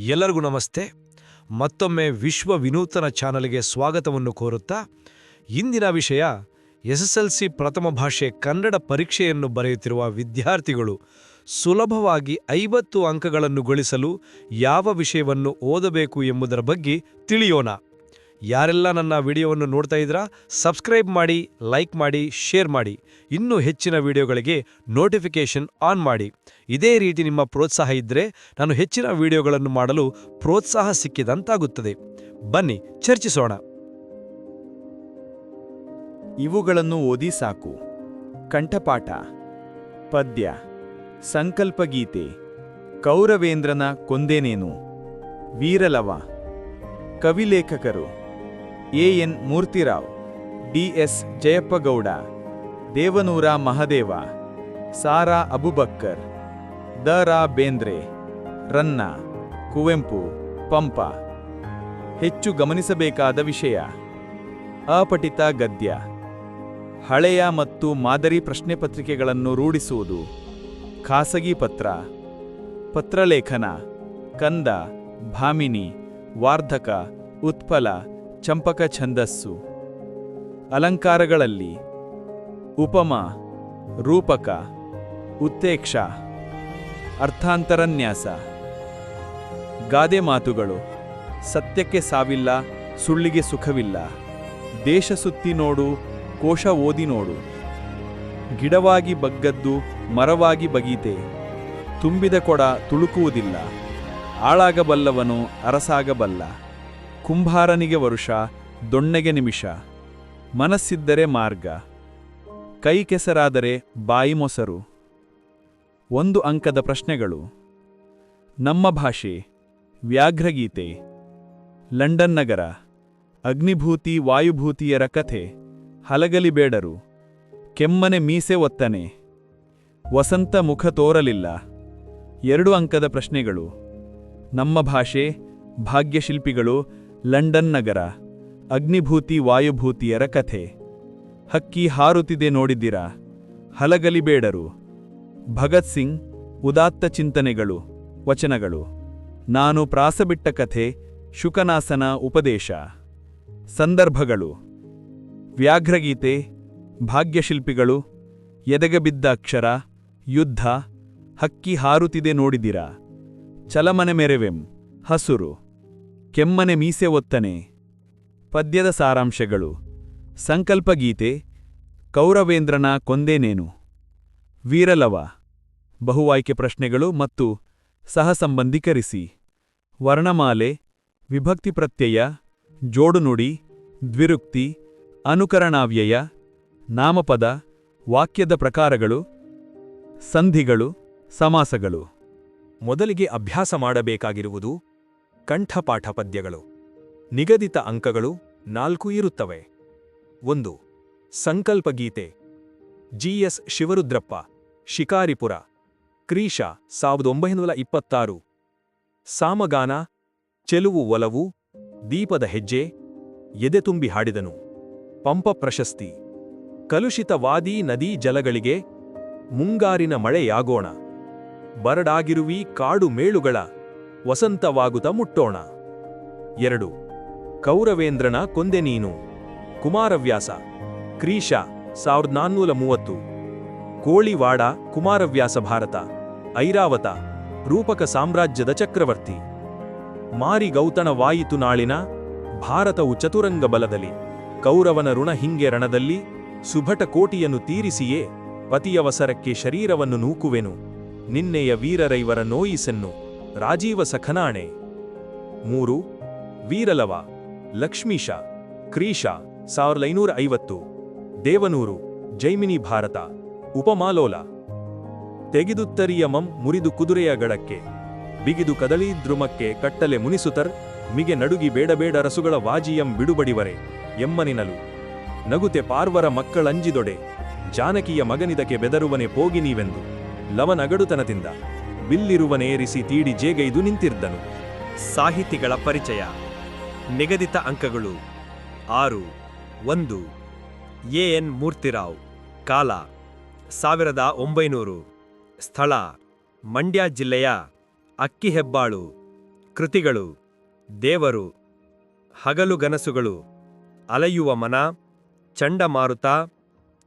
ಎಲ್ಲರಿಗೂ ನಮಸ್ತೆ. ಮತ್ತೊಮ್ಮೆ ವಿಶ್ವ ವಿನೂತನ ಚಾನಲ್ಗೆ ಸ್ವಾಗತವನ್ನು ಕೋರುತ್ತಾ, ಇಂದಿನ ವಿಷಯ ಎಸ್ಎಸ್ಎಲ್ಸಿ ಪ್ರಥಮ ಭಾಷೆ ಕನ್ನಡ ಪರೀಕ್ಷೆಯನ್ನು ಬರೆಯುತ್ತಿರುವ ವಿದ್ಯಾರ್ಥಿಗಳು ಸುಲಭವಾಗಿ ಐವತ್ತು ಅಂಕಗಳನ್ನು ಗಳಿಸಲು ಯಾವ ವಿಷಯವನ್ನು ಓದಬೇಕು ಎಂಬುದರ ಬಗ್ಗೆ ತಿಳಿಯೋಣ. ಯಾರೆಲ್ಲ ನನ್ನ ವಿಡಿಯೋವನ್ನು ನೋಡ್ತಾ ಇದ್ದೀರಾ ಸಬ್ಸ್ಕ್ರೈಬ್ ಮಾಡಿ ಲೈಕ್ ಮಾಡಿ ಶೇರ್ ಮಾಡಿ. ಇನ್ನೂ ಹೆಚ್ಚಿನ ವಿಡಿಯೋಗಳಿಗೆ ನೋಟಿಫಿಕೇಷನ್ ಆನ್ ಮಾಡಿ. ಇದೇ ರೀತಿ ನಿಮ್ಮ ಪ್ರೋತ್ಸಾಹ ಇದ್ದರೆ ನಾನು ಹೆಚ್ಚಿನ ವಿಡಿಯೋಗಳನ್ನು ಮಾಡಲು ಪ್ರೋತ್ಸಾಹ ಸಿಕ್ಕಿದಂತಾಗುತ್ತದೆ. ಬನ್ನಿ, ಚರ್ಚಿಸೋಣ. ಇವುಗಳನ್ನು ಓದಿ ಸಾಕು. ಕಂಠಪಾಠ, ಪದ್ಯ, ಸಂಕಲ್ಪಗೀತೆ, ಕೌರವೇಂದ್ರನ ಕೊಂದೇನೇನು, ವೀರಲವ, ಕವಿಲೇಖಕರು. N Murthyrao D S Jayappagowda, Devanur Mahadeva, Sara Abubakkar, the ರಾ ಬೇಂದ್ರೆ, ರನ್ನ, ಕುವೆಂಪು, ಪಂಪ. ಹೆಚ್ಚು ಗಮನಿಸಬೇಕಾದ ವಿಷಯ, ಅಪಠಿತ ಗದ್ಯ. ಹಳೆಯ ಮತ್ತು ಮಾದರಿ ಪ್ರಶ್ನೆ ಪತ್ರಿಕೆಗಳನ್ನು ರೂಢಿಸುವುದು, ಖಾಸಗಿ ಪತ್ರ, ಪತ್ರಲೇಖನ, ಕಂದ, ಭಾಮಿನಿ, ವಾರ್ಧಕ, ಉತ್ಪಲ ಚಂಪಕ ಛಂದಸ್ಸು. ಅಲಂಕಾರಗಳಲ್ಲಿ ಉಪಮ, ರೂಪಕ, ಉತ್ತೇಕ್ಷ, ಅರ್ಥಾಂತರನ್ಯಾಸ. ಗಾದೆ ಮಾತುಗಳು, ಸತ್ಯಕ್ಕೆ ಸಾವಿಲ್ಲ, ಸುಳ್ಳಿಗೆ ಸುಖವಿಲ್ಲ. ದೇಶ ಸುತ್ತಿ ನೋಡು, ಕೋಶ ಓದಿ ನೋಡು. ಗಿಡವಾಗಿ ಬಗ್ಗದ್ದು, ಮರವಾಗಿ ಬಗೀತೆ. ತುಂಬಿದ ಕೊಡ ತುಳುಕುವುದಿಲ್ಲ. ಆಳಾಗಬಲ್ಲವನು ಅರಸಾಗಬಲ್ಲ. ಕುಂಭಾರನಿಗೆ ವರುಷ, ದೊಣ್ಣೆಗೆ ನಿಮಿಷ. ಮನಸ್ಸಿದ್ದರೆ ಮಾರ್ಗ. ಕೈ ಕೆಸರಾದರೆ ಬಾಯಿ ಮೊಸರು. ಒಂದು ಅಂಕದ ಪ್ರಶ್ನೆಗಳು. ನಮ್ಮ ಭಾಷೆ. ವ್ಯಾಘ್ರಗೀತೆ. ಲಂಡನ್ ನಗರ. ಅಗ್ನಿಭೂತಿ, ವಾಯುಭೂತಿಯರ ಕಥೆ. ಹಲಗಲಿ ಬೇಡರು. ಕೆಮ್ಮನೆ ಮೀಸೆ ಒತ್ತನೆ. ವಸಂತ ಮುಖ ತೋರಲಿಲ್ಲ. ಎರಡು ಅಂಕದ ಪ್ರಶ್ನೆಗಳು. ನಮ್ಮ ಭಾಷೆ, ಭಾಗ್ಯಶಿಲ್ಪಿಗಳು ಲಂಡನ್ ನಗರ, ಅಗ್ನಿಭೂತಿ ವಾಯುಭೂತಿಯರ ಕಥೆ. ಹಕ್ಕಿ ಹಾರುತ್ತಿದೆ ನೋಡಿದ್ದೀರಾ? ಹಲಗಲಿಬೇಡರು ಭಗತ್ ಸಿಂಗ್, ಉದಾತ್ತ ಚಿಂತನೆಗಳು, ವಚನಗಳು. ನಾನು ಪ್ರಾಸಬಿಟ್ಟ ಕಥೆ, ಶುಕನಾಸನ ಉಪದೇಶ. ಸಂದರ್ಭಗಳು. ವ್ಯಾಘ್ರಗೀತೆ, ಭಾಗ್ಯಶಿಲ್ಪಿಗಳು, ಎದೆಗಬಿದ್ದ ಅಕ್ಷರ, ಯುದ್ಧ, ಹಕ್ಕಿ ಹಾರುತ್ತಿದೆ ನೋಡಿದಿರಾ ಚಲಮನೆ ಮೆರೆವೆಂ, ಹಸುರು. ಕೆಮ್ಮನೆ ಮೀಸೆ ಒತ್ತನೆ. ಪದ್ಯದ ಸಾರಾಂಶಗಳು. ಸಂಕಲ್ಪಗೀತೆ, ಕೌರವೇಂದ್ರನ ಕೊಂದೇನೇನು ವೀರಲವ. ಬಹುವಾಯ್ಕೆ ಪ್ರಶ್ನೆಗಳು ಮತ್ತು ಸಹಸಂಬಂಧಿಕರಿಸಿ ವರ್ಣಮಾಲೆ, ವಿಭಕ್ತಿ ಪ್ರತ್ಯಯ, ಜೋಡುನುಡಿ, ದ್ವಿರುಕ್ತಿ, ಅನುಕರಣಾವ್ಯಯ, ನಾಮಪದ, ವಾಕ್ಯದ ಪ್ರಕಾರಗಳು, ಸಂಧಿಗಳು, ಸಮಾಸಗಳು. ಮೊದಲಿಗೆ ಅಭ್ಯಾಸ ಮಾಡಬೇಕಾಗಿರುವುದು ಕಂಠಪಾಠ ಪದ್ಯಗಳು ನಿಗದಿತ ಅಂಕಗಳು ನಾಲ್ಕು ಇರುತ್ತವೆ. ಒಂದು. ಸಂಕಲ್ಪಗೀತೆ. ಜಿಎಸ್ ಶಿವರುದ್ರಪ್ಪ, ಶಿಕಾರಿಪುರ ಕ್ರೀಶ ಸಾವಿರದ ಒಂಬೈನೂರ ಇಪ್ಪತ್ತಾರು. ಸಾಮಗಾನ, ಚೆಲುವು ಒಲವು, ದೀಪದ ಹೆಜ್ಜೆ, ಎದೆ ತುಂಬಿ ಹಾಡಿದನು. ಪಂಪ ಪ್ರಶಸ್ತಿ. ಕಲುಷಿತವಾದಿ ನದೀ ಜಲಗಳಿಗೆ, ಮುಂಗಾರಿನ ಮಳೆಯಾಗೋಣ. ಬರಡಾಗಿರುವಿ ಕಾಡು ಮೇಳುಗಳ ವಸಂತವಾಗುತ್ತ ಮುಟ್ಟೋಣ. ಎರಡು, ಕೌರವೇಂದ್ರನ ಕೊಂದೆ ನೀನು. ಕುಮಾರವ್ಯಾಸ ಕ್ರೀಶ ಸಾವಿರದ ನಾನ್ನೂರ ಮೂವತ್ತು ಕೋಳಿವಾಡ, ಕುಮಾರವ್ಯಾಸ ಭಾರತ. ಐರಾವತ, ರೂಪಕ ಸಾಮ್ರಾಜ್ಯದ ಚಕ್ರವರ್ತಿ. ಮಾರಿಗೌತಣವಾಯಿತು ನಾಳಿನ ಭಾರತವು ಚತುರಂಗ ಬಲದಲ್ಲಿ. ಕೌರವನ ಋಣ ಹಿಂಗೆ ರಣದಲ್ಲಿ ಸುಭಟ ಕೋಟಿಯನ್ನು ತೀರಿಸಿಯೇ ಪತಿಯವಸರಕ್ಕೆ ಶರೀರವನ್ನು ನೂಕುವೆನು. ನಿನ್ನೆಯ ವೀರರೈವರ ನೋಯಿಸೆನ್ನು. ರಾಜೀವ ಸಖನಾಣೆ. ಮೂರು, ವೀರಲವ, ಲಕ್ಷ್ಮೀಶ, ಕ್ರೀಶ ಸಾವಿರದ ಐನೂರ ಐವತ್ತು ದೇವನೂರು, ಜೈಮಿನಿ ಭಾರತ, ಉಪಮಾಲೋಲ. ತೆಗೆದುತ್ತರಿಯ ಮಂ ಮುರಿದು ಕುದುರೆಯ ಗಡಕ್ಕೆ, ಬಿಗಿದು ಕದಳಿ ದ್ರುಮಕ್ಕೆ ಕಟ್ಟಲೆ ಮುನಿಸುತರ್, ಮಿಗೆ ನಡುಗಿ ಬೇಡಬೇಡ ರಸುಗಳ ವಾಜಿಯಂ ಬಿಡುಬಡಿವರೆ, ಎಮ್ಮನಿನಲು. ನಗುತೆ ಪಾರ್ವರ ಮಕ್ಕಳಂಜಿದೊಡೆ ಜಾನಕಿಯ ಮಗನಿದಕ್ಕೆ ಬೆದರುವನೆ ಪೋಗಿ ನೀವೆಂದು ಲವನಗಡುತನದಿಂದ ಬಿಲ್ಲಿರುವನೇರಿಸಿ ತೀಡಿ ಜೇಗೈದು ನಿಂತಿದ್ದನು ಸಾಹಿತಿಗಳ ಪರಿಚಯ. ನಿಗದಿತ ಅಂಕಗಳು. ಆರು, ಒಂದು. ಎ. ಎನ್. ಮೂರ್ತಿರಾವ್. ಕಾಲ. ಸಾವಿರದ ಒಂಬೈನೂರು. ಸ್ಥಳ. ಮಂಡ್ಯ ಜಿಲ್ಲೆಯ ಅಕ್ಕಿಹೆಬ್ಬಾಳು. ಕೃತಿಗಳು. ದೇವರು. ಹಗಲುಗನಸುಗಳು ಅಲೆಯುವ ಮನ. ಚಂಡಮಾರುತ.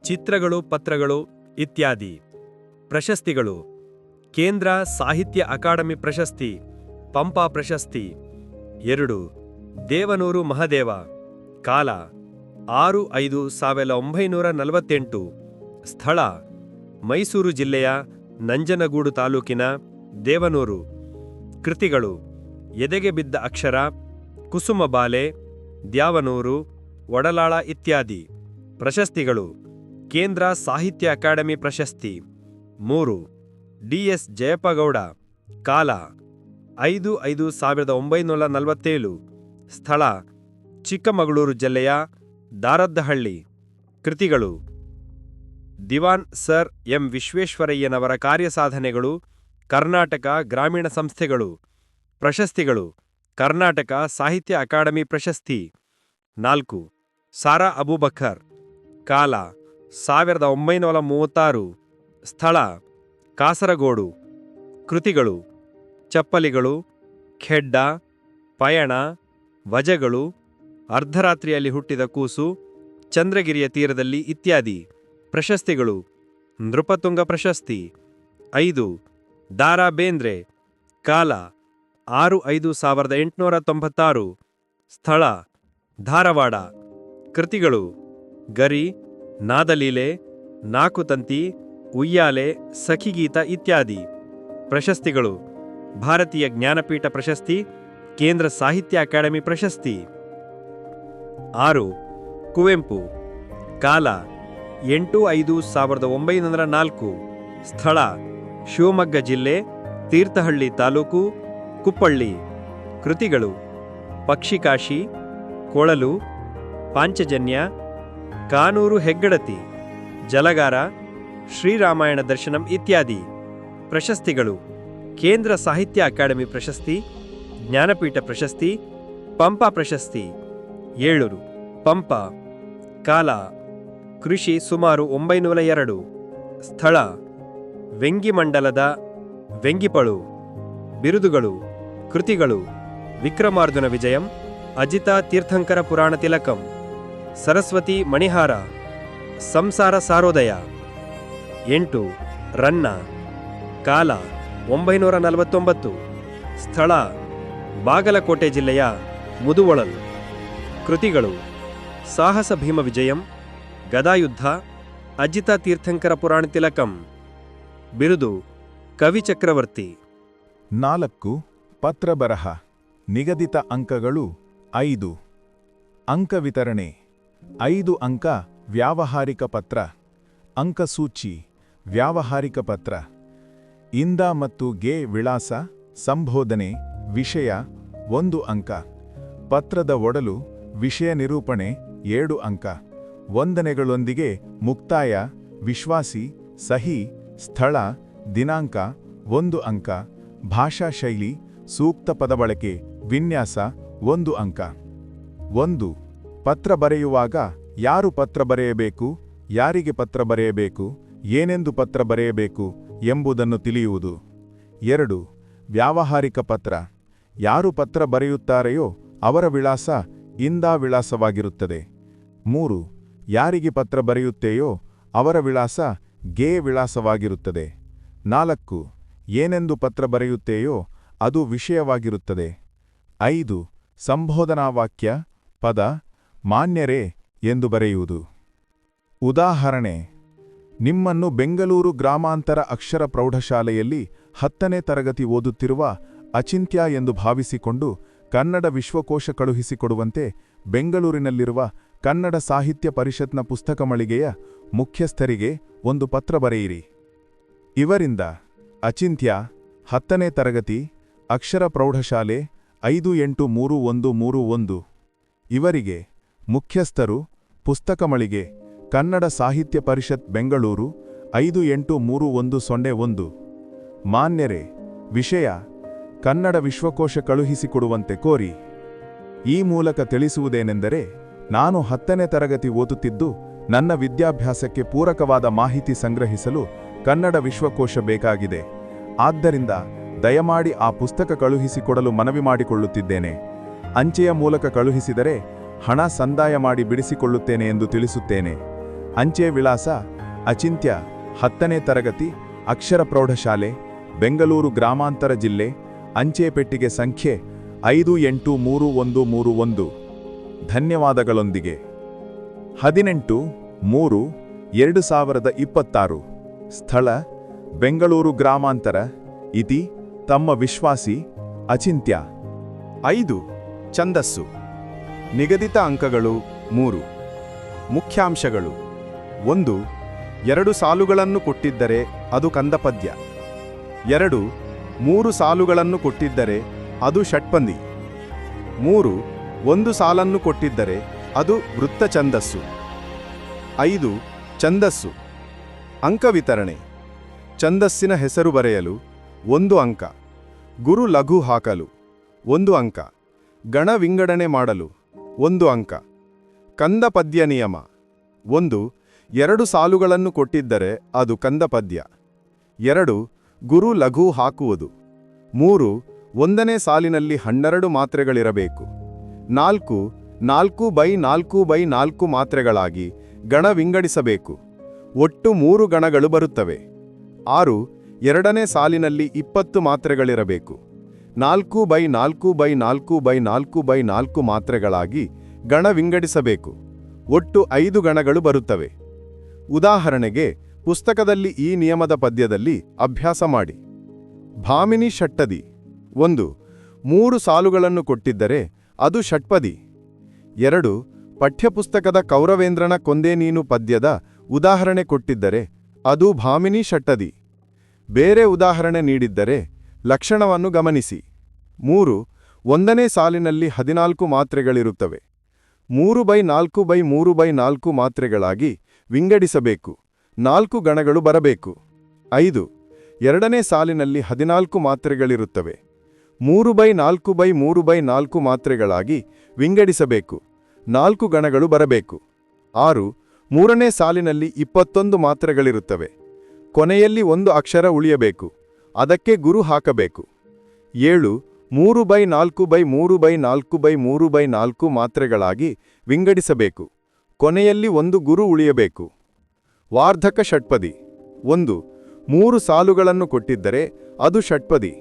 ಚಿತ್ರಗಳು, ಪತ್ರಗಳು ಇತ್ಯಾದಿ. ಪ್ರಶಸ್ತಿಗಳು. ಕೇಂದ್ರ ಸಾಹಿತ್ಯ ಅಕಾಡೆಮಿ ಪ್ರಶಸ್ತಿ, ಪಂಪಾ ಪ್ರಶಸ್ತಿ. ಎರಡು, ದೇವನೂರು ಮಹದೇವ. ಕಾಲ, ಆರು ಐದು ಸಾವಿರದ ಒಂಬೈನೂರ ನಲವತ್ತೆಂಟು. ಸ್ಥಳ, ಮೈಸೂರು ಜಿಲ್ಲೆಯ ನಂಜನಗೂಡು ತಾಲೂಕಿನ ದೇವನೂರು. ಕೃತಿಗಳು, ಎದೆಗೆ ಬಿದ್ದ ಅಕ್ಷರ ಕುಸುಮಬಾಲೆ ದ್ಯಾವನೂರು, ಒಡಲಾಳ ಇತ್ಯಾದಿ. ಪ್ರಶಸ್ತಿಗಳು, ಕೇಂದ್ರ ಸಾಹಿತ್ಯ ಅಕಾಡೆಮಿ ಪ್ರಶಸ್ತಿ. ಮೂರು ಡಿಎಸ್ ಜಯಪ್ಪಗೌಡ, ಕಾಲ ಐದು ಐದು ಸಾವಿರದ ಒಂಬೈನೂರ ನಲವತ್ತೇಳು, ಸ್ಥಳ ಚಿಕ್ಕಮಗಳೂರು ಜಿಲ್ಲೆಯ ದಾರದ್ದಹಳ್ಳಿ, ಕೃತಿಗಳು. ದಿವಾನ್ ಸರ್ ಎಂ ವಿಶ್ವೇಶ್ವರಯ್ಯನವರ ಕಾರ್ಯಸಾಧನೆಗಳು, ಕರ್ನಾಟಕ ಗ್ರಾಮೀಣ ಸಂಸ್ಥೆಗಳು. ಪ್ರಶಸ್ತಿಗಳು, ಕರ್ನಾಟಕ ಸಾಹಿತ್ಯ ಅಕಾಡೆಮಿ ಪ್ರಶಸ್ತಿ. ನಾಲ್ಕು, ಸಾರಾ ಅಬೂಬಕರ್, ಕಾಲ ಸಾವಿರದ ಒಂಬೈನೂರ ಮೂವತ್ತಾರು, ಸ್ಥಳ ಕಾಸರಗೋಡು, ಕೃತಿಗಳು, ಚಪ್ಪಲಿಗಳು, ಖೆಡ್ಡ, ಪಯಣ, ವಜಗಳು, ಅರ್ಧರಾತ್ರಿಯಲ್ಲಿ ಹುಟ್ಟಿದ ಕೂಸು, ಚಂದ್ರಗಿರಿಯ ತೀರದಲ್ಲಿ ಇತ್ಯಾದಿ. ಪ್ರಶಸ್ತಿಗಳು, ನೃಪತುಂಗ ಪ್ರಶಸ್ತಿ. ಐದು ದಾರಾ ಬೇಂದ್ರೆ ಕಾಲ, ಆರು ಐದು ಸಾವಿರದ ಎಂಟುನೂರ ತೊಂಬತ್ತಾರು. ಸ್ಥಳ, ಧಾರವಾಡ. ಕೃತಿಗಳು, ಗರಿ, ನಾದಲೀಲೆ ನಾಕುತಂತಿ ಉಯ್ಯಾಲೆ, ಸಖಿಗೀತ ಇತ್ಯಾದಿ. ಪ್ರಶಸ್ತಿಗಳು. ಭಾರತೀಯ ಜ್ಞಾನಪೀಠ ಪ್ರಶಸ್ತಿ, ಕೇಂದ್ರ ಸಾಹಿತ್ಯ ಅಕಾಡೆಮಿ ಪ್ರಶಸ್ತಿ. ಆರು. ಕುವೆಂಪು. ಕಾಲ, ಎಂಟು ಐದು ಸಾವಿರದ ಒಂಬೈನೂರ ನಾಲ್ಕು. ಸ್ಥಳ, ಶಿವಮೊಗ್ಗ ಜಿಲ್ಲೆ, ತೀರ್ಥಹಳ್ಳಿ ತಾಲೂಕು, ಕುಪ್ಪಳ್ಳಿ. ಕೃತಿಗಳು. ಪಕ್ಷಿಕಾಶಿ, ಕೊಳಲು, ಪಾಂಚಜನ್ಯ, ಕಾನೂರು ಹೆಗ್ಗಡತಿ, ಜಲಗಾರ ಶ್ರೀರಾಮಾಯಣ ದರ್ಶನಂ ಇತ್ಯಾದಿ. ಪ್ರಶಸ್ತಿಗಳು. ಕೇಂದ್ರ ಸಾಹಿತ್ಯ ಅಕಾಡೆಮಿ ಪ್ರಶಸ್ತಿ, ಜ್ಞಾನಪೀಠ ಪ್ರಶಸ್ತಿ, ಪಂಪ ಪ್ರಶಸ್ತಿ. ಏಳೂರು. ಪಂಪ. ಕಾಲ. ಕೃಷಿ ಸುಮಾರು ಒಂಬೈನೂರ ಎರಡು. ಸ್ಥಳ. ವೆಂಗಿಮಂಡಲದ ವೆಂಗಿಪಳು. ಬಿರುದುಗಳು. ಕೃತಿಗಳು. ವಿಕ್ರಮಾರ್ಜುನ ವಿಜಯಂ, ಅಜಿತಾ ತೀರ್ಥಂಕರ ಪುರಾಣ ತಿಲಕಂ. ಸರಸ್ವತಿ ಮಣಿಹಾರ. ಸಂಸಾರ ಸಾರೋದಯ. ಎಂಟು, ರನ್ನ, ಕಾಲ, ಒಂಬೈನೂರ ನಲವತ್ತೊಂಬತ್ತು, ಸ್ಥಳ, ಬಾಗಲಕೋಟೆ ಜಿಲ್ಲೆಯ ಮುದುವಳಲು. ಕೃತಿಗಳು, ಸಾಹಸ ಭೀಮ ವಿಜಯಂ, ಗದಾಯುದ್ಧ, ಅಜಿತ ತೀರ್ಥಂಕರ ಪುರಾಣ ತಿಲಕಂ, ಬಿರುದು, ಕವಿ ಚಕ್ರವರ್ತಿ. ನಾಲ್ಕು, ಪತ್ರ ಬರಹ, ನಿಗದಿತ ಅಂಕಗಳು, ಐದು. ಅಂಕ ವಿತರಣೆ, ಐದು ಅಂಕ ವ್ಯಾವಹಾರಿಕ ಪತ್ರ, ಅಂಕಸೂಚಿ. ವ್ಯಾವಹಾರಿಕ ಪತ್ರ, ಇಂದ ಮತ್ತು ಗೆ ವಿಳಾಸ, ಸಂಬೋಧನೆ, ವಿಷಯ, ಒಂದು ಅಂಕ, ಪತ್ರದ ಒಡಲು, ವಿಷಯ ನಿರೂಪಣೆ ಏಳು ಅಂಕ, ವಂದನೆಗಳೊಂದಿಗೆ ಮುಕ್ತಾಯ, ವಿಶ್ವಾಸಿ, ಸಹಿ, ಸ್ಥಳ, ದಿನಾಂಕ, ಒಂದು ಅಂಕ, ಭಾಷಾ ಶೈಲಿ, ಸೂಕ್ತ ಪದಬಳಕೆ ವಿನ್ಯಾಸ, ಒಂದು ಅಂಕ. ಒಂದು, ಪತ್ರ ಬರೆಯುವಾಗ ಯಾರು ಪತ್ರ ಬರೆಯಬೇಕು, ಯಾರಿಗೆ ಪತ್ರ ಬರೆಯಬೇಕು? ಏನೆಂದು ಪತ್ರ ಬರೆಯಬೇಕು ಎಂಬುದನ್ನು ತಿಳಿಯುವುದು. ಎರಡು, ವ್ಯಾವಹಾರಿಕ ಪತ್ರ. ಯಾರು ಪತ್ರ ಬರೆಯುತ್ತಾರೆಯೋ ಅವರ ವಿಳಾಸ ಇಂದಾ ವಿಳಾಸವಾಗಿರುತ್ತದೆ. ಮೂರು, ಯಾರಿಗೆ ಪತ್ರ ಬರೆಯುತ್ತೆಯೋ ಅವರ ವಿಳಾಸ ಗೇ ವಿಳಾಸವಾಗಿರುತ್ತದೆ. ನಾಲ್ಕು, ಏನೆಂದು ಪತ್ರ ಬರೆಯುತ್ತೆಯೋ ಅದು ವಿಷಯವಾಗಿರುತ್ತದೆ. ಐದು ಸಂಬೋಧನಾ ವಾಕ್ಯ ಪದ, ಮಾನ್ಯರೇ ಎಂದು ಬರೆಯುವುದು. ಉದಾಹರಣೆ ನಿಮ್ಮನ್ನು ಬೆಂಗಳೂರು ಗ್ರಾಮಾಂತರ ಅಕ್ಷರ ಪ್ರೌಢಶಾಲೆಯಲ್ಲಿ ಹತ್ತನೇ ತರಗತಿ ಓದುತ್ತಿರುವ ಅಚಿಂತ್ಯ ಎಂದು ಭಾವಿಸಿಕೊಂಡು ಕನ್ನಡ ವಿಶ್ವಕೋಶ ಕಳುಹಿಸಿಕೊಡುವಂತೆ ಬೆಂಗಳೂರಿನಲ್ಲಿರುವ ಕನ್ನಡ ಸಾಹಿತ್ಯ ಪರಿಷತ್ನ ಪುಸ್ತಕ ಮಳಿಗೆಯ ಮುಖ್ಯಸ್ಥರಿಗೆ ಒಂದು ಪತ್ರ ಬರೆಯಿರಿ. ಇವರಿಂದ ಅಚಿಂತ್ಯ ಹತ್ತನೇ ತರಗತಿ ಅಕ್ಷರ ಪ್ರೌಢಶಾಲೆ ಐದು ಎಂಟು ಮೂರು ಒಂದು ಮೂರು ಒಂದು. ಇವರಿಗೆ ಮುಖ್ಯಸ್ಥರು ಪುಸ್ತಕ ಮಳಿಗೆ ಕನ್ನಡ ಸಾಹಿತ್ಯ ಪರಿಷತ್ ಬೆಂಗಳೂರು ಐದು ಎಂಟು ಮೂರು ಒಂದು ಸೊನ್ನೆ ಒಂದು. ಮಾನ್ಯರೇ, ವಿಷಯ ಕನ್ನಡ ವಿಶ್ವಕೋಶ ಕಳುಹಿಸಿಕೊಡುವಂತೆ ಕೋರಿ. ಈ ಮೂಲಕ ತಿಳಿಸುವುದೇನೆಂದರೆ, ನಾನು ಹತ್ತನೇ ತರಗತಿ ಓದುತ್ತಿದ್ದು ನನ್ನ ವಿದ್ಯಾಭ್ಯಾಸಕ್ಕೆ ಪೂರಕವಾದ ಮಾಹಿತಿ ಸಂಗ್ರಹಿಸಲು ಕನ್ನಡ ವಿಶ್ವಕೋಶ ಬೇಕಾಗಿದೆ. ಆದ್ದರಿಂದ ದಯಮಾಡಿ ಆ ಪುಸ್ತಕ ಕಳುಹಿಸಿಕೊಡಲು ಮನವಿ ಮಾಡಿಕೊಳ್ಳುತ್ತಿದ್ದೇನೆ. ಅಂಚೆಯ ಮೂಲಕ ಕಳುಹಿಸಿದರೆ ಹಣ ಸಂದಾಯ ಮಾಡಿ ಬಿಡಿಸಿಕೊಳ್ಳುತ್ತೇನೆ ಎಂದು ತಿಳಿಸುತ್ತೇನೆ. ಅಂಚೆ ವಿಳಾಸ ಅಚಿಂತ್ಯ ಹತ್ತನೇ ತರಗತಿ ಅಕ್ಷರ ಪ್ರೌಢಶಾಲೆ, ಬೆಂಗಳೂರು ಗ್ರಾಮಾಂತರ ಜಿಲ್ಲೆ, ಅಂಚೆ ಪೆಟ್ಟಿಗೆ ಸಂಖ್ಯೆ ಐದು ಎಂಟು ಮೂರು ಒಂದು ಮೂರು ಒಂದು. ಧನ್ಯವಾದಗಳೊಂದಿಗೆ. ಹದಿನೆಂಟು, ಮೂರು, ಎರಡು ಸಾವಿರದ ಇಪ್ಪತ್ತಾರು. ಸ್ಥಳ, ಬೆಂಗಳೂರು ಗ್ರಾಮಾಂತರ. ಇತಿ, ತಮ್ಮ ವಿಶ್ವಾಸಿ, ಅಚಿಂತ್ಯ. ಐದು, ಛಂದಸ್ಸು. ನಿಗದಿತ ಅಂಕಗಳು, ಮೂರು. ಮುಖ್ಯಾಂಶಗಳು. ಒಂದು, ಎರಡು ಸಾಲುಗಳನ್ನು ಕೊಟ್ಟಿದ್ದರೆ ಅದು ಕಂದಪದ್ಯ. ಎರಡು, ಮೂರು ಸಾಲುಗಳನ್ನು ಕೊಟ್ಟಿದ್ದರೆ ಅದು ಷಟ್ಪಂದಿ. ಮೂರು, ಒಂದು ಸಾಲನ್ನು ಕೊಟ್ಟಿದ್ದರೆ ಅದು ವೃತ್ತ ಛಂದಸ್ಸು. ಐದು, ಛಂದಸ್ಸು. ಅಂಕ ವಿತರಣೆ. ಛಂದಸ್ಸಿನ ಹೆಸರು ಬರೆಯಲು ಒಂದು ಅಂಕ. ಗುರು ಲಘು ಹಾಕಲು ಒಂದು ಅಂಕ. ಗಣ ವಿಂಗಡಣೆ ಮಾಡಲು ಒಂದು ಅಂಕ. ಕಂದ ಪದ್ಯ ನಿಯಮ. ಒಂದು ಎರಡು ಸಾಲುಗಳನ್ನು ಕೊಟ್ಟಿದ್ದರೆ ಅದು ಕಂದಪದ್ಯ. ಎರಡು, ಗುರು ಲಘು ಹಾಕುವುದು. ಮೂರು, ಒಂದನೇ ಸಾಲಿನಲ್ಲಿ ಹನ್ನೆರಡು ಮಾತ್ರೆಗಳಿರಬೇಕು. ನಾಲ್ಕು ನಾಲ್ಕು ಬೈ ನಾಲ್ಕು ಬೈ ನಾಲ್ಕು ಮಾತ್ರೆಗಳಾಗಿ ಗಣ ವಿಂಗಡಿಸಬೇಕು ಒಟ್ಟು ಮೂರು ಗಣಗಳು ಬರುತ್ತವೆ. ಆರು, ಎರಡನೇ ಸಾಲಿನಲ್ಲಿ ಇಪ್ಪತ್ತು ಮಾತ್ರೆಗಳಿರಬೇಕು. ನಾಲ್ಕು ಬೈ ನಾಲ್ಕು ಬೈ ನಾಲ್ಕು ಬೈ ನಾಲ್ಕು ಬೈ ನಾಲ್ಕು ಮಾತ್ರೆಗಳಾಗಿ ಗಣ ವಿಂಗಡಿಸಬೇಕು ಒಟ್ಟು ಐದು ಗಣಗಳು ಬರುತ್ತವೆ. ಉದಾಹರಣೆಗೆ, ಪುಸ್ತಕದಲ್ಲಿ ಈ ನಿಯಮದ ಪದ್ಯದಲ್ಲಿ ಅಭ್ಯಾಸ ಮಾಡಿ. ಭಾಮಿನಿ ಷಟ್ಟದಿ ಒಂದು, ಮೂರು ಸಾಲುಗಳನ್ನು ಕೊಟ್ಟಿದ್ದರೆ ಅದು ಷಟ್ಪದಿ. ಎರಡು, ಪಠ್ಯಪುಸ್ತಕದ ಕೌರವೇಂದ್ರನ ಕೊಂದೇ ನೀನು ಪದ್ಯದ ಉದಾಹರಣೆ ಕೊಟ್ಟಿದ್ದರೆ ಅದು ಭಾಮಿನಿ ಷಟ್ಟದಿ ಬೇರೆ ಉದಾಹರಣೆ ನೀಡಿದ್ದರೆ ಲಕ್ಷಣವನ್ನು ಗಮನಿಸಿ. ಮೂರು, ಒಂದನೇ ಸಾಲಿನಲ್ಲಿ ಹದಿನಾಲ್ಕು ಮಾತ್ರೆಗಳಿರುತ್ತವೆ. ಮೂರು ಬೈ ನಾಲ್ಕು ಬೈ ಮೂರು ಬೈ ನಾಲ್ಕು ಮಾತ್ರೆಗಳಾಗಿ ವಿಂಗಡಿಸಬೇಕು. ನಾಲ್ಕು ಗಣಗಳು ಬರಬೇಕು. ಐದು. ಎರಡನೇ ಸಾಲಿನಲ್ಲಿ ಹದಿನಾಲ್ಕು ಮಾತ್ರೆಗಳಿರುತ್ತವೆ. ಮೂರು ಬೈ ನಾಲ್ಕು ಬೈ ಮೂರು ಬೈ ನಾಲ್ಕು ಮಾತ್ರೆಗಳಾಗಿ ವಿಂಗಡಿಸಬೇಕು. ನಾಲ್ಕು ಗಣಗಳು ಬರಬೇಕು. ಆರು. ಮೂರನೇ ಸಾಲಿನಲ್ಲಿ ಇಪ್ಪತ್ತೊಂದು ಮಾತ್ರೆಗಳಿರುತ್ತವೆ. ಕೊನೆಯಲ್ಲಿ ಒಂದು ಅಕ್ಷರ ಉಳಿಯಬೇಕು. ಅದಕ್ಕೆ ಗುರು ಹಾಕಬೇಕು. ಏಳು. ಮೂರು ಬೈ ನಾಲ್ಕು ಬೈ ಮೂರು ಬೈ ನಾಲ್ಕು ಬೈ ಮೂರು ಬೈ ನಾಲ್ಕು ಮಾತ್ರೆಗಳಾಗಿ ವಿಂಗಡಿಸಬೇಕು. ಕೊನೆಯಲ್ಲಿ ಒಂದು ಗುರು ಉಳಿಯಬೇಕು. ವಾರ್ಧಕ ಷಟ್ಪದಿ. ಒಂದು, ಮೂರು ಸಾಲುಗಳನ್ನು ಕೊಟ್ಟಿದ್ದರೆ ಅದು ಷಟ್ಪದಿ.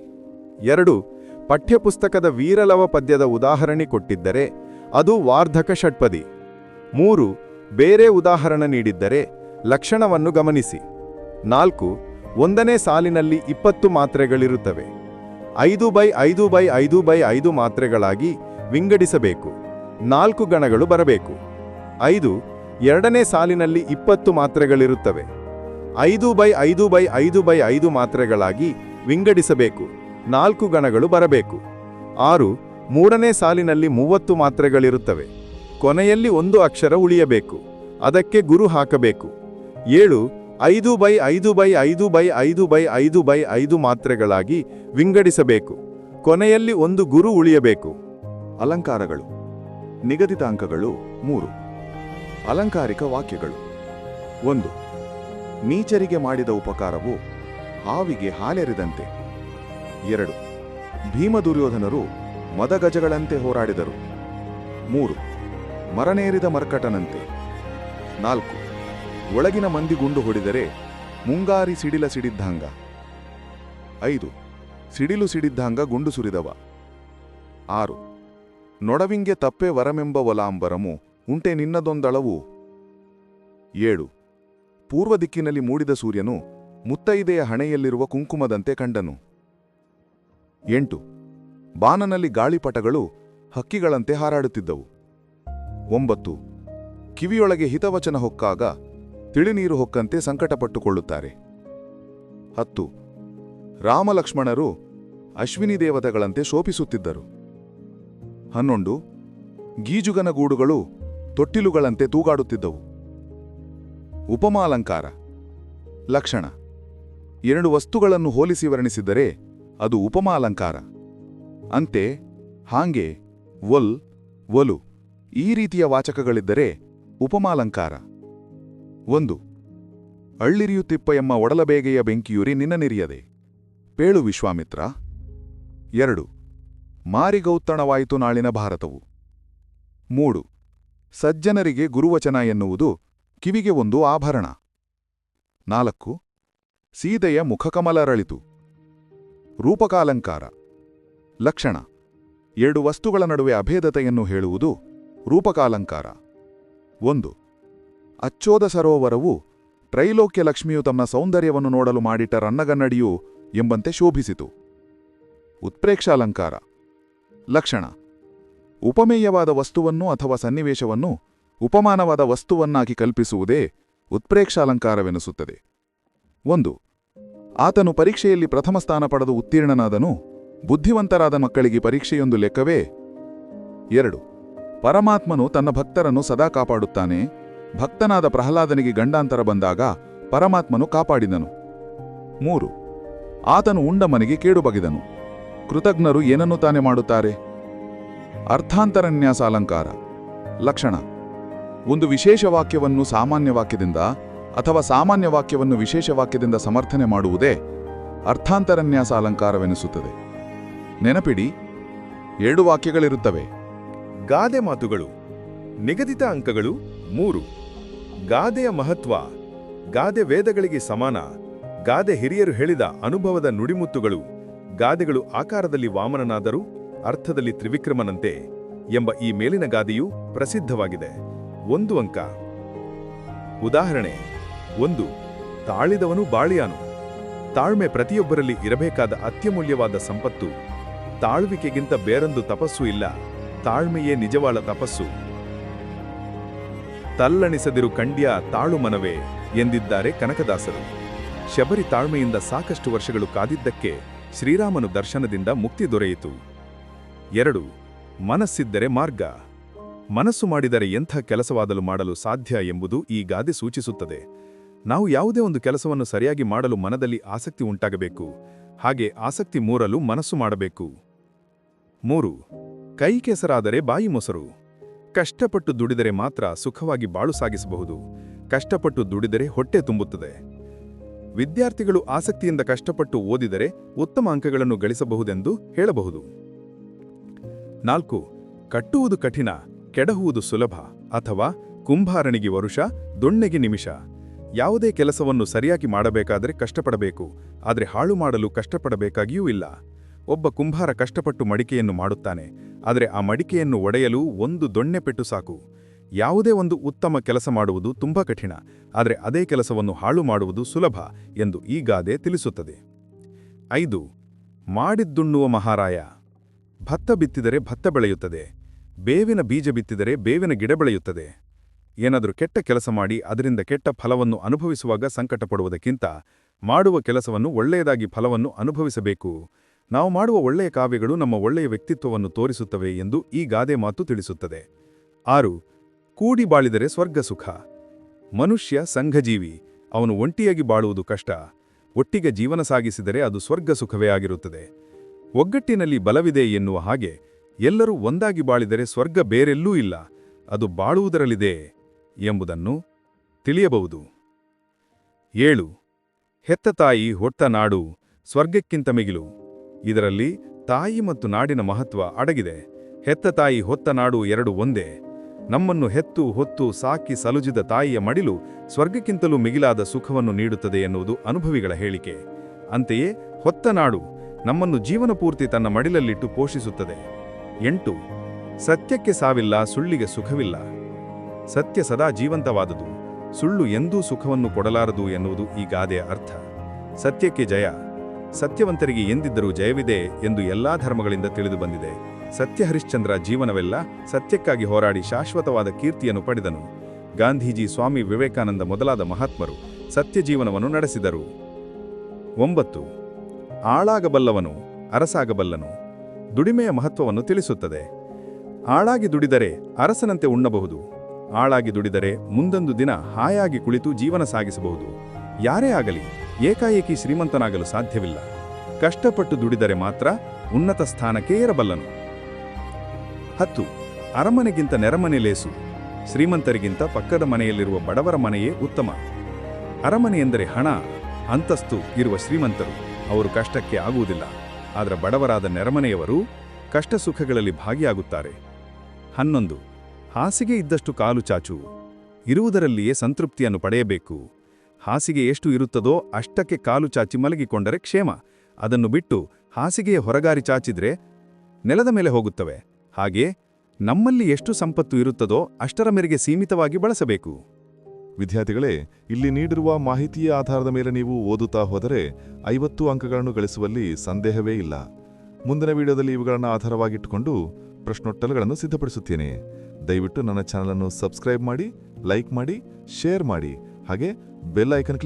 ಎರಡು, ಪಠ್ಯಪುಸ್ತಕದ ವೀರಲವ ಪದ್ಯದ ಉದಾಹರಣೆ ಕೊಟ್ಟಿದ್ದರೆ ಅದು ವಾರ್ಧಕ ಷಟ್ಪದಿ. ಮೂರು, ಬೇರೆ ಉದಾಹರಣೆ ನೀಡಿದ್ದರೆ ಲಕ್ಷಣವನ್ನು ಗಮನಿಸಿ. ನಾಲ್ಕು, ಒಂದನೇ ಸಾಲಿನಲ್ಲಿ ಇಪ್ಪತ್ತು ಮಾತ್ರೆಗಳಿರುತ್ತವೆ. ಐದು ಬೈ ಐದು ಬೈ ಐದು ಬೈ ಐದು ಮಾತ್ರೆಗಳಾಗಿ ವಿಂಗಡಿಸಬೇಕು. ನಾಲ್ಕು ಗಣಗಳು ಬರಬೇಕು. ಐದು ಎರಡನೇ ಸಾಲಿನಲ್ಲಿ ಇಪ್ಪತ್ತು ಮಾತ್ರೆಗಳಿರುತ್ತವೆ. ಐದು ಬೈ ಐದು ಬೈ ಐದು ಬೈ ಐದು ಮಾತ್ರೆಗಳಾಗಿ ವಿಂಗಡಿಸಬೇಕು. ನಾಲ್ಕು ಗಣಗಳು ಬರಬೇಕು. ಆರು ಮೂರನೇ ಸಾಲಿನಲ್ಲಿ ಮೂವತ್ತು ಮಾತ್ರೆಗಳಿರುತ್ತವೆ. ಕೊನೆಯಲ್ಲಿ ಒಂದು ಅಕ್ಷರ ಉಳಿಯಬೇಕು. ಅದಕ್ಕೆ ಗುರು ಹಾಕಬೇಕು. ಏಳು ಐದು ಬೈ ಐದು ಬೈ ಐದು ಬೈ ಐದು ಬೈ ಐದು ಬೈ ಐದು ಮಾತ್ರೆಗಳಾಗಿ ವಿಂಗಡಿಸಬೇಕು. ಕೊನೆಯಲ್ಲಿ ಒಂದು ಗುರು ಉಳಿಯಬೇಕು. ಅಲಂಕಾರಗಳು. ನಿಗದಿತ ಅಂಕಗಳು ಮೂರು. ಅಲಂಕಾರಿಕ ವಾಕ್ಯಗಳು. ಒಂದು, ನೀಚರಿಗೆ ಮಾಡಿದ ಉಪಕಾರವು ಹಾವಿಗೆ ಹಾಲೆರೆದಂತೆ. ಎರಡು, ಭೀಮ ದುರ್ಯೋಧನರು ಮದಗಜಗಳಂತೆ ಹೋರಾಡಿದರು. ಮೂರು ಮರನೇರಿದ ಮರ್ಕಟನಂತೆ. ನಾಲ್ಕು, ಒಳಗಿನ ಮಂದಿ ಗುಂಡು ಹೊಡೆದರೆ ಮುಂಗಾರಿ ಸಿಡಿಲ ಸಿಡಿದ್ಧಾಂಗ. ಐದು, ಸಿಡಿಲು ಸಿಡಿದ್ಧಾಂಗ ಗುಂಡು ಸುರಿದವ. ಆರು, ನೊಡವಿಂಗೆ ತಪ್ಪೆ ವರಮೆಂಬ ಒಲಾಂಬರಮು ಉಂಟೆ ನಿನ್ನದೊಂದಳವು. ಏಳು. ಪೂರ್ವ ದಿಕ್ಕಿನಲ್ಲಿ ಮೂಡಿದ ಸೂರ್ಯನು ಮುತ್ತೈದೆಯ ಹಣೆಯಲ್ಲಿರುವ ಕುಂಕುಮದಂತೆ ಕಂಡನು. ಎಂಟು. ಬಾನನಲ್ಲಿ ಗಾಳಿಪಟಗಳು ಹಕ್ಕಿಗಳಂತೆ ಹಾರಾಡುತ್ತಿದ್ದವು. ಒಂಬತ್ತು. ಕಿವಿಯೊಳಗೆ ಹಿತವಚನ ಹೊಕ್ಕಾಗ ತಿಳಿನೀರು ಹೊಕ್ಕಂತೆ ಸಂಕಟಪಟ್ಟುಕೊಳ್ಳುತ್ತಾರೆ. ಹತ್ತು. ರಾಮಲಕ್ಷ್ಮಣರು ಅಶ್ವಿನಿ ದೇವತೆಗಳಂತೆ ಶೋಪಿಸುತ್ತಿದ್ದರು. ಹನ್ನೊಂದು. ಗೀಜುಗನ ಗೂಡುಗಳು ತೊಟ್ಟಿಲುಗಳಂತೆ ತೂಗಾಡುತ್ತಿದ್ದವು. ಉಪಮಾಲಂಕಾರ. ಲಕ್ಷಣ. ಎರಡು ವಸ್ತುಗಳನ್ನು ಹೋಲಿಸಿ ವರ್ಣಿಸಿದರೆ ಅದು ಉಪಮಾಲಂಕಾರ. ಅಂತೆ, ಹಾಂಗೆ ಒಲ್ ಒಲು ಈ ರೀತಿಯ ವಾಚಕಗಳಿದ್ದರೆ ಉಪಮಾಲಂಕಾರ. ಒಂದು. ಅಳ್ಳಿರಿಯುತ್ತಿಪ್ಪ ಎಂಬ ಒಡಲಬೇಗೆಯ ಬೆಂಕಿಯುರಿ ನಿನ್ನ ನಿರಿಯದೆ ಪೇಳು ವಿಶ್ವಾಮಿತ್ರ. ಎರಡು. ಮಾರಿಗೌತ್ತಣವಾಯಿತು ನಾಳಿನ ಭಾರತವು. ಮೂಡು ಸಜ್ಜನರಿಗೆ ಗುರುವಚನ ಎನ್ನುವುದು ಕಿವಿಗೆ ಒಂದು ಆಭರಣ. ನಾಲ್ಕು, ಸೀತೆಯ ಮುಖಕಮಲರಳಿತು. ರೂಪಕಾಲಂಕಾರ. ಲಕ್ಷಣ. ಎರಡು ವಸ್ತುಗಳ ನಡುವೆ ಅಭೇದತೆಯನ್ನು ಹೇಳುವುದು ರೂಪಕಾಲಂಕಾರ. ಒಂದು, ಅಚ್ಚೋದ ಸರೋವರವು ತ್ರೈಲೋಕ್ಯ ಲಕ್ಷ್ಮಿಯು ತಮ್ಮ ಸೌಂದರ್ಯವನ್ನು ನೋಡಲು ಮಾಡಿಟ್ಟ ರನ್ನಗನ್ನಡಿಯು ಎಂಬಂತೆ ಶೋಭಿಸಿತು. ಉತ್ಪ್ರೇಕ್ಷಾಲಂಕಾರ. ಲಕ್ಷಣ. ಉಪಮೇಯವಾದ ವಸ್ತುವನ್ನು ಅಥವಾ ಸನ್ನಿವೇಶವನ್ನು ಉಪಮಾನವಾದ ವಸ್ತುವನ್ನಾಗಿ ಕಲ್ಪಿಸುವುದೇ ಉತ್ಪ್ರೇಕ್ಷಾಲಂಕಾರವೆನಿಸುತ್ತದೆ. ಒಂದು, ಆತನು ಪರೀಕ್ಷೆಯಲ್ಲಿ ಪ್ರಥಮ ಸ್ಥಾನ ಪಡೆದು ಉತ್ತೀರ್ಣನಾದನು, ಬುದ್ಧಿವಂತರಾದ ಮಕ್ಕಳಿಗೆ ಪರೀಕ್ಷೆಯೊಂದು ಲೆಕ್ಕವೇ? ಎರಡು, ಪರಮಾತ್ಮನು ತನ್ನ ಭಕ್ತರನ್ನು ಸದಾ ಕಾಪಾಡುತ್ತಾನೆ, ಭಕ್ತನಾದ ಪ್ರಹ್ಲಾದನಿಗೆ ಗಂಡಾಂತರ ಬಂದಾಗ ಪರಮಾತ್ಮನು ಕಾಪಾಡಿದನು. ಮೂರು, ಆತನು ಉಂಡ ಮನೆಗೆ ಕೇಡು ಬಗೆದನು. ಕೃತಜ್ಞರು ಏನನ್ನು ತಾನೇ ಮಾಡುತ್ತಾರೆ? ಅರ್ಥಾಂತರನ್ಯಾಸ ಅಲಂಕಾರ ಲಕ್ಷಣ. ಒಂದು ವಿಶೇಷ ವಾಕ್ಯವನ್ನು ಸಾಮಾನ್ಯ ವಾಕ್ಯದಿಂದ ಅಥವಾ ಸಾಮಾನ್ಯ ವಾಕ್ಯವನ್ನು ವಿಶೇಷ ವಾಕ್ಯದಿಂದ ಸಮರ್ಥನೆ ಮಾಡುವುದೇ ಅರ್ಥಾಂತರನ್ಯಾಸ ಅಲಂಕಾರವೆನಿಸುತ್ತದೆ ನೆನಪಿಡಿ, ಎರಡು ವಾಕ್ಯಗಳಿರುತ್ತವೆ. ಗಾದೆ ಮಾತುಗಳು, ನಿಗದಿತ ಅಂಕಗಳು, ಮೂರು. ಗಾದೆಯ ಮಹತ್ವ, ಗಾದೆ ವೇದಗಳಿಗೆ ಸಮಾನ, ಗಾದೆ ಹಿರಿಯರು ಹೇಳಿದ ಅನುಭವದ ನುಡಿಮುತ್ತುಗಳು, ಗಾದೆಗಳು ಆಕಾರದಲ್ಲಿ ವಾಮನನಾದರೂ ಅರ್ಥದಲ್ಲಿ ತ್ರಿವಿಕ್ರಮನಂತೆ ಎಂಬ ಈ ಮೇಲಿನ ಗಾದೆಯು ಪ್ರಸಿದ್ಧವಾಗಿದೆ. ಒಂದು ಅಂಕ. ಉದಾಹರಣೆ. ಒಂದು. ತಾಳಿದವನು ಬಾಳಿಯಾನು. ತಾಳ್ಮೆ ಪ್ರತಿಯೊಬ್ಬರಲ್ಲಿ ಇರಬೇಕಾದ ಅತ್ಯಮೂಲ್ಯವಾದ ಸಂಪತ್ತು. ತಾಳ್ವಿಕೆಗಿಂತ ಬೇರೊಂದು ತಪಸ್ಸು ಇಲ್ಲ. ತಾಳ್ಮೆಯೇ ನಿಜವಾಳ ತಪಸ್ಸು. ತಲ್ಲಣಿಸದಿರು ಕಂಡ್ಯ ತಾಳು ಮನವೇ ಎಂದಿದ್ದಾರೆ ಕನಕದಾಸರು. ಶಬರಿ ತಾಳ್ಮೆಯಿಂದ ಸಾಕಷ್ಟು ವರ್ಷಗಳು ಕಾದಿದ್ದಕ್ಕೆ ಶ್ರೀರಾಮನು ದರ್ಶನದಿಂದ ಮುಕ್ತಿ ದೊರೆಯಿತು. ಎರಡು, ಮನಸ್ಸಿದ್ದರೆ ಮಾರ್ಗ. ಮನಸ್ಸು ಮಾಡಿದರೆ ಎಂಥ ಕೆಲಸವಾದಲು ಮಾಡಲು ಸಾಧ್ಯ ಎಂಬುದು ಈ ಗಾದೆ ಸೂಚಿಸುತ್ತದೆ. ನಾವು ಯಾವುದೇ ಒಂದು ಕೆಲಸವನ್ನು ಸರಿಯಾಗಿ ಮಾಡಲು ಮನದಲ್ಲಿ ಆಸಕ್ತಿ ಉಂಟಾಗಬೇಕು. ಹಾಗೆ ಆಸಕ್ತಿ ಮೂರಲು ಮನಸ್ಸು ಮಾಡಬೇಕು. ಮೂರು ಕೈ ಕೆಸರಾದರೆ ಬಾಯಿ ಮೊಸರು. ಕಷ್ಟಪಟ್ಟು ದುಡಿದರೆ ಮಾತ್ರ ಸುಖವಾಗಿ ಬಾಳು ಸಾಗಿಸಬಹುದು. ಕಷ್ಟಪಟ್ಟು ದುಡಿದರೆ ಹೊಟ್ಟೆ ತುಂಬುತ್ತದೆ. ವಿದ್ಯಾರ್ಥಿಗಳು ಆಸಕ್ತಿಯಿಂದ ಕಷ್ಟಪಟ್ಟು ಓದಿದರೆ ಉತ್ತಮ ಅಂಕಗಳನ್ನು ಗಳಿಸಬಹುದೆಂದು ಹೇಳಬಹುದು. ನಾಲ್ಕು ಕಟ್ಟುವುದು ಕಠಿಣ, ಕೆಡಹುವುದು ಸುಲಭ ಅಥವಾ ಕುಂಭಾರಣಿಗೆ ವರುಷ, ದೊಣ್ಣೆಗೆ ನಿಮಿಷ. ಯಾವುದೇ ಕೆಲಸವನ್ನು ಸರಿಯಾಗಿ ಮಾಡಬೇಕಾದರೆ ಕಷ್ಟಪಡಬೇಕು, ಆದರೆ ಹಾಳು ಮಾಡಲು ಕಷ್ಟಪಡಬೇಕಾಗಿಯೂ ಇಲ್ಲ. ಒಬ್ಬ ಕುಂಭಾರ ಕಷ್ಟಪಟ್ಟು ಮಡಿಕೆಯನ್ನು ಮಾಡುತ್ತಾನೆ, ಆದರೆ ಆ ಮಡಿಕೆಯನ್ನು ಒಡೆಯಲು ಒಂದು ದೊಣ್ಣೆ ಪೆಟ್ಟು ಸಾಕು. ಯಾವುದೇ ಒಂದು ಉತ್ತಮ ಕೆಲಸ ಮಾಡುವುದು ತುಂಬಾ ಕಠಿಣ, ಆದರೆ ಅದೇ ಕೆಲಸವನ್ನು ಹಾಳು ಮಾಡುವುದು ಸುಲಭ ಎಂದು ಈ ಗಾದೆ ತಿಳಿಸುತ್ತದೆ. ಐದು, ಮಾಡಿದ್ದುಣ್ಣುವ ಮಹಾರಾಯ. ಭತ್ತ ಬಿತ್ತಿದರೆ ಭತ್ತ ಬೆಳೆಯುತ್ತದೆ. ಬೇವಿನ ಬೀಜ ಬಿತ್ತಿದರೆ ಬೇವಿನ ಗಿಡ ಬೆಳೆಯುತ್ತದೆ. ಏನಾದರೂ ಕೆಟ್ಟ ಕೆಲಸ ಮಾಡಿ ಅದರಿಂದ ಕೆಟ್ಟ ಫಲವನ್ನು ಅನುಭವಿಸುವಾಗ ಸಂಕಟಪಡುವುದಕ್ಕಿಂತ ಮಾಡುವ ಕೆಲಸವನ್ನು ಒಳ್ಳೆಯದಾಗಿ ಫಲವನ್ನು ಅನುಭವಿಸಬೇಕು. ನಾವು ಮಾಡುವ ಒಳ್ಳೆಯ ಕಾವ್ಯಗಳು ನಮ್ಮ ಒಳ್ಳೆಯ ವ್ಯಕ್ತಿತ್ವವನ್ನು ತೋರಿಸುತ್ತವೆ ಎಂದು ಈ ಗಾದೆ ಮಾತು ತಿಳಿಸುತ್ತದೆ. ಆರು, ಕೂಡಿ ಬಾಳಿದರೆ ಸ್ವರ್ಗ ಸುಖ. ಮನುಷ್ಯ ಸಂಘಜೀವಿ. ಅವನು ಒಂಟಿಯಾಗಿ ಬಾಳುವುದು ಕಷ್ಟ. ಒಟ್ಟಿಗೆ ಜೀವನ ಸಾಗಿಸಿದರೆ ಅದು ಸ್ವರ್ಗ ಸುಖವೇ ಆಗಿರುತ್ತದೆ. ಒಗ್ಗಟ್ಟಿನಲ್ಲಿ ಬಲವಿದೆ ಎನ್ನುವ ಹಾಗೆ ಎಲ್ಲರೂ ಒಂದಾಗಿ ಬಾಳಿದರೆ ಸ್ವರ್ಗ ಬೇರೆಲ್ಲೂ ಇಲ್ಲ, ಅದು ಬಾಳುವುದರಲ್ಲಿದೆ ಎಂಬುದನ್ನು ತಿಳಿಯಬಹುದು. ಏಳು, ಹೆತ್ತ ತಾಯಿ ಹೊಟ್ಟ ನಾಡು, ಸ್ವರ್ಗಕ್ಕಿಂತ ಮಿಗಿಲು. ಇದರಲ್ಲಿ ತಾಯಿ ಮತ್ತು ನಾಡಿನ ಮಹತ್ವ ಅಡಗಿದೆ. ಹೆತ್ತ ತಾಯಿ ಹೊತ್ತ ನಾಡು ಎರಡು ಒಂದೇ. ನಮ್ಮನ್ನು ಹೆತ್ತು ಹೊತ್ತು ಸಾಕಿ ಸಲುಜಿದ ತಾಯಿಯ ಮಡಿಲು ಸ್ವರ್ಗಕ್ಕಿಂತಲೂ ಮಿಗಿಲಾದ ಸುಖವನ್ನು ನೀಡುತ್ತದೆ ಎನ್ನುವುದು ಅನುಭವಿಗಳ ಹೇಳಿಕೆ. ಅಂತೆಯೇ ಹೊತ್ತ ನಾಡು ನಮ್ಮನ್ನು ಜೀವನಪೂರ್ತಿ ತನ್ನ ಮಡಿಲಲ್ಲಿಟ್ಟು ಪೋಷಿಸುತ್ತದೆ. ಎಂಟು, ಸತ್ಯಕ್ಕೆ ಸಾವಿಲ್ಲ, ಸುಳ್ಳಿಗೆ ಸುಖವಿಲ್ಲ. ಸತ್ಯ ಸದಾ ಜೀವಂತವಾದುದು. ಸುಳ್ಳು ಎಂದೂ ಸುಖವನ್ನು ಕೊಡಲಾರದು ಎನ್ನುವುದು ಈ ಗಾದೆಯ ಅರ್ಥ. ಸತ್ಯಕ್ಕೆ ಜಯ. ಸತ್ಯವಂತರಿಗೆ ಎಂದಿದ್ದರೂ ಜಯವಿದೆ ಎಂದು ಎಲ್ಲಾ ಧರ್ಮಗಳಿಂದ ತಿಳಿದು ಬಂದಿದೆ. ಸತ್ಯ ಹರಿಶ್ಚಂದ್ರ ಜೀವನವೆಲ್ಲ ಸತ್ಯಕ್ಕಾಗಿ ಹೋರಾಡಿ ಶಾಶ್ವತವಾದ ಕೀರ್ತಿಯನ್ನು ಪಡೆದನು. ಗಾಂಧೀಜಿ ಸ್ವಾಮಿ ವಿವೇಕಾನಂದ ಮೊದಲಾದ ಮಹಾತ್ಮರು ಸತ್ಯ ಜೀವನವನ್ನು ನಡೆಸಿದರು. ಒಂಬತ್ತು ಆಳಾಗಬಲ್ಲವನು, ಅರಸಾಗಬಲ್ಲನು. ದುಡಿಮೆಯ ಮಹತ್ವವನ್ನು ತಿಳಿಸುತ್ತದೆ. ಆಳಾಗಿ ದುಡಿದರೆ ಅರಸನಂತೆ ಉಣ್ಣಬಹುದು. ಆಳಾಗಿ ದುಡಿದರೆ ಮುಂದೊಂದು ದಿನ ಹಾಯಾಗಿ ಕುಳಿತು ಜೀವನ ಸಾಗಿಸಬಹುದು. ಯಾರೇ ಆಗಲಿ, ಏಕಾಏಕಿ ಶ್ರೀಮಂತನಾಗಲು ಸಾಧ್ಯವಿಲ್ಲ. ಕಷ್ಟಪಟ್ಟು ದುಡಿದರೆ ಮಾತ್ರ ಉನ್ನತ ಸ್ಥಾನಕ್ಕೆ ಏರಬಲ್ಲನು. ಹತ್ತು, ಅರಮನೆಗಿಂತ ನೆರಮನೆ ಲೇಸು. ಶ್ರೀಮಂತರಿಗಿಂತ ಪಕ್ಕದ ಮನೆಯಲ್ಲಿರುವ ಬಡವರ ಮನೆಯೇ ಉತ್ತಮ. ಅರಮನೆ ಎಂದರೆ ಹಣ, ಅಂತಸ್ತು ಇರುವ ಶ್ರೀಮಂತರು. ಅವರು ಕಷ್ಟಕ್ಕೆ ಆಗುವುದಿಲ್ಲ. ಆದರೆ ಬಡವರಾದ ನೆರಮನೆಯವರು ಕಷ್ಟ ಸುಖಗಳಲ್ಲಿ ಭಾಗಿಯಾಗುತ್ತಾರೆ. ಹನ್ನೊಂದು. ಹಾಸಿಗೆ ಇದ್ದಷ್ಟು ಕಾಲು ಚಾಚು. ಇರುವುದರಲ್ಲಿಯೇ ಸಂತೃಪ್ತಿಯನ್ನು ಪಡೆಯಬೇಕು. ಹಾಸಿಗೆ ಎಷ್ಟು ಇರುತ್ತದೋ ಅಷ್ಟಕ್ಕೆ ಕಾಲು ಚಾಚಿ ಮಲಗಿಕೊಂಡರೆ ಕ್ಷೇಮ. ಅದನ್ನು ಬಿಟ್ಟು ಹಾಸಿಗೆಯ ಹೊರಗಾರಿ ಚಾಚಿದ್ರೆ ನೆಲದ ಮೇಲೆ ಹೋಗುತ್ತವೆ. ಹಾಗೆ ನಮ್ಮಲ್ಲಿ ಎಷ್ಟು ಸಂಪತ್ತು ಇರುತ್ತದೋ ಅಷ್ಟರ ಮೇರೆಗೆ ಸೀಮಿತವಾಗಿ ಬಳಸಬೇಕು. ವಿದ್ಯಾರ್ಥಿಗಳೇ, ಇಲ್ಲಿ ನೀಡಿರುವ ಮಾಹಿತಿಯ ಆಧಾರದ ಮೇಲೆ ನೀವು ಓದುತ್ತಾ ಹೋದರೆ ಐವತ್ತು ಅಂಕಗಳನ್ನು ಗಳಿಸುವಲ್ಲಿ ಸಂದೇಹವೇ ಇಲ್ಲ. ಮುಂದಿನ ವಿಡಿಯೋದಲ್ಲಿ ಇವುಗಳನ್ನು ಆಧಾರವಾಗಿಟ್ಟುಕೊಂಡು ಪ್ರಶ್ನೋತ್ತರಗಳನ್ನು ಸಿದ್ಧಪಡಿಸುತ್ತೇನೆ. ದಯವಿಟ್ಟು ನನ್ನ ಚಾನಲನ್ನು ಸಬ್ಸ್ಕ್ರೈಬ್ ಮಾಡಿ, ಲೈಕ್ ಮಾಡಿ, ಶೇರ್ ಮಾಡಿ, ಹಾಗೆ ಬೆಲ್ ಐಕನ್ ಕ್ಲಿಕ್